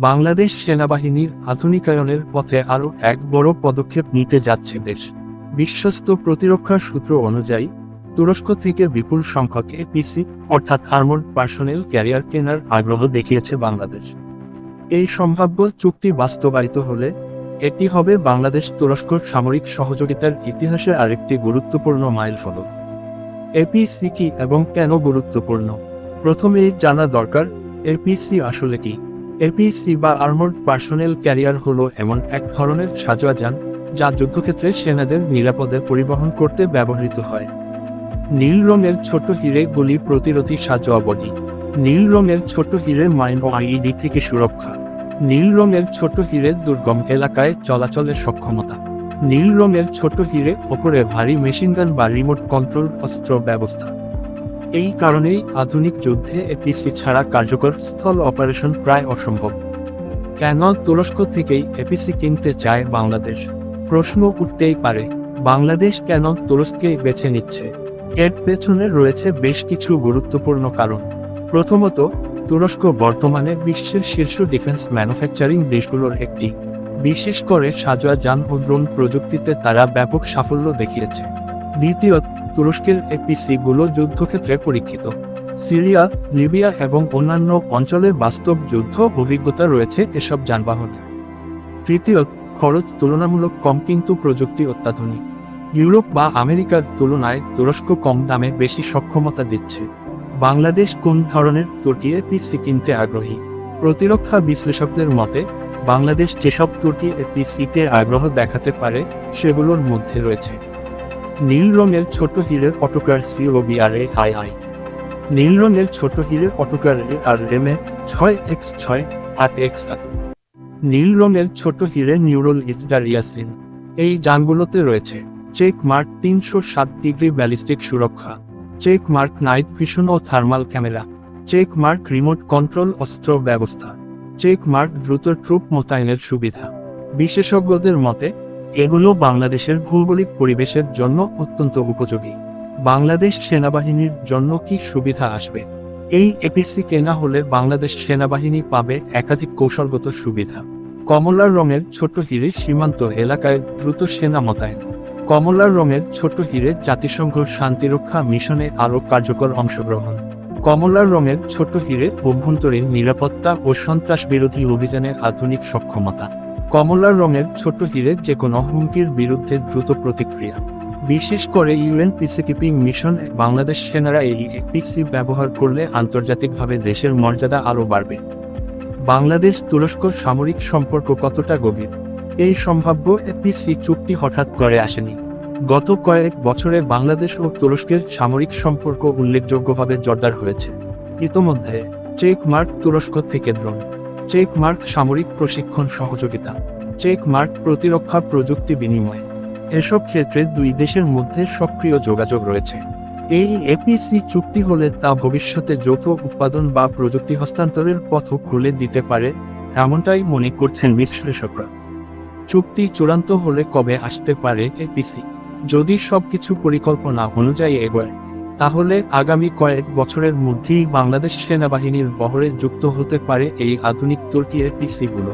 বাংলাদেশ সেনাবাহিনীর আধুনিকায়নের পথে আরও এক বড় পদক্ষেপ নিতে যাচ্ছে দেশ। বিশ্বস্ত প্রতিরক্ষা সূত্র অনুযায়ী, তুরস্ক থেকে বিপুল সংখ্যক এপিসি অর্থাৎ আর্মড পার্সোনেল ক্যারিয়ার কেনার আগ্রহ দেখিয়েছে বাংলাদেশ। এই সম্ভাব্য চুক্তি বাস্তবায়িত হলে, এটি হবে বাংলাদেশ তুরস্ক সামরিক সহযোগিতার ইতিহাসে আরেকটি গুরুত্বপূর্ণ মাইল মাইলফলক এপিসি কি এবং কেন গুরুত্বপূর্ণ? প্রথমেই জানা দরকার এপিসি আসলে কি? এপিসি বা আর্মড পার্সোনেল ক্যারিয়ার হলো এমন এক ধরনের সাজোয়া যান যা যুদ্ধক্ষেত্রে সেনাদের নিরাপদে পরিবহন করতে ব্যবহৃত হয়। নীল রঙের ছোট হিরে গুলি প্রতিরোধী সাজোয়া বডি নীল রঙের ছোট হিরে মাইন ও আইইডি থেকে সুরক্ষা। নীল রঙের ছোট হিরে দুর্গম এলাকায় চলাচলের সক্ষমতা। নীল রঙের ছোট হিরে ওপরে ভারী মেশিনগান বা রিমোট কন্ট্রোল অস্ত্র ব্যবস্থা। এই কারণেই আধুনিক যুদ্ধে এপিসি ছাড়া কার্যকর স্থল অপারেশন প্রায় অসম্ভব। কেন তুরস্ক থেকেই এপিসি কিনতে চায় বাংলাদেশ? প্রশ্ন উঠতেই পারে, বাংলাদেশ কেন তুরস্ককে বেছে নিচ্ছে? এর পেছনে রয়েছে বেশ কিছু গুরুত্বপূর্ণ কারণ। প্রথমত, তুরস্ক বর্তমানে বিশ্বের শীর্ষ ডিফেন্স ম্যানুফ্যাকচারিং দেশগুলোর একটি। বিশেষ করে সাজোয়া যান ও ড্রোন প্রযুক্তিতে তারা ব্যাপক সাফল্য দেখিয়েছে। দ্বিতীয়ত তুরস্কের এপিসি গুলো যুদ্ধক্ষেত্রে পরীক্ষিত। সিরিয়া, লিবিয়া এবং অন্যান্য অঞ্চলে বাস্তব যুদ্ধ অভিজ্ঞতা রয়েছে এসব যানবাহনে। তৃতীয়ত খরচ তুলনামূলক কম কিন্তু প্রযুক্তি অত্যাধুনিক। ইউরোপ বা আমেরিকার তুলনায় তুরস্ক কম দামে বেশি সক্ষমতা দিচ্ছে। বাংলাদেশ কোন ধরনের তুর্কি এপিসি কিনতে আগ্রহী? প্রতিরক্ষা বিশ্লেষকদের মতে, বাংলাদেশ যেসব তুর্কি এপিসিতে আগ্রহ দেখাতে পারে, সেগুলোর মধ্যে রয়েছে। নীল রঙের ছোট হিরের autocar C O C O B R A I I. নীল রঙের ছোট হিরের অটোকার এ আর রেমে ছয় এক্স ছয় আট এক্স আট। নীল রঙের ছোট হিরে নিউরল ইসডার ইয়াসিন এই যানগুলোতে রয়েছে। চেক মার্ক তিনশো সাত ডিগ্রি ব্যালিস্টিক সুরক্ষা। চেক মার্ক নাইট ভিশন ও thermal camera. Check mark remote control অস্ত্র ব্যবস্থা। চেক মার্ক দ্রুত ট্রুপ মোতায়েনের সুবিধা। বিশেষজ্ঞদের মতে এগুলো বাংলাদেশের ভৌগোলিক পরিবেশের জন্য অত্যন্ত উপযোগী। বাংলাদেশ সেনাবাহিনীর জন্য কি সুবিধা আসবে? এই এপিসি কেনা হলে বাংলাদেশ সেনাবাহিনী পাবে একাধিক কৌশলগত সুবিধা। কমলার রঙের ছোট হিরে সীমান্ত এলাকায় দ্রুত সেনা মোতায়েন। কমলা রঙের ছোট হিরে জাতিসংঘ শান্তিরক্ষা মিশনে আরও কার্যকর অংশগ্রহণ। কমলার রঙের ছোট হিরে অভ্যন্তরীণ নিরাপত্তা ও সন্ত্রাস বিরোধী অভিযানের আধুনিক সক্ষমতা। কমলা রঙের ছোট হিরে যে কোনো হুমকির বিরুদ্ধে দ্রুত প্রতিক্রিয়া। বিশেষ করে ইউএন পিসিকিপিং মিশন, বাংলাদেশ সেনারা এই এপিসি ব্যবহার করলে আন্তর্জাতিকভাবে দেশের মর্যাদা আরও বাড়বে। বাংলাদেশ তুরস্ক সামরিক সম্পর্ক কতটা গভীর? এই সম্ভাব্য এপিসি চুক্তি হঠাৎ করে আসেনি। গত কয়েক বছরে বাংলাদেশ ও তুরস্কের সামরিক সম্পর্ক উল্লেখযোগ্যভাবে জোরদার হয়েছে। ইতোমধ্যে চেক মার্ক তুরস্ক থেকে ড্রোন চেক মার্ক সামরিক প্রশিক্ষণ সহযোগিতা। চেক মার্ক প্রতিরক্ষা প্রযুক্তি বিনিময়। এসব ক্ষেত্রে দুই দেশের মধ্যে সক্রিয় যোগাযোগ রয়েছে। এই এপিসি চুক্তি হলে তা ভবিষ্যতে যৌথ উৎপাদন বা প্রযুক্তি হস্তান্তরের পথও খুলে দিতে পারে, এমনটাই মনে করছেন বিশ্লেষকরা। চুক্তি চূড়ান্ত হলে কবে আসতে পারে এপিসি? যদি সবকিছু পরিকল্পনা অনুযায়ী এগোয় তাহলে আগামী কয়েক বছরের মধ্যেই বাংলাদেশ সেনাবাহিনীর বহরে যুক্ত হতে পারে এই আধুনিক তুর্কি এপিসিগুলো।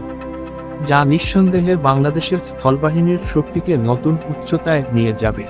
যা নিঃসন্দেহে বাংলাদেশের স্থলবাহিনীর শক্তিকে নতুন উচ্চতায় নিয়ে যাবে।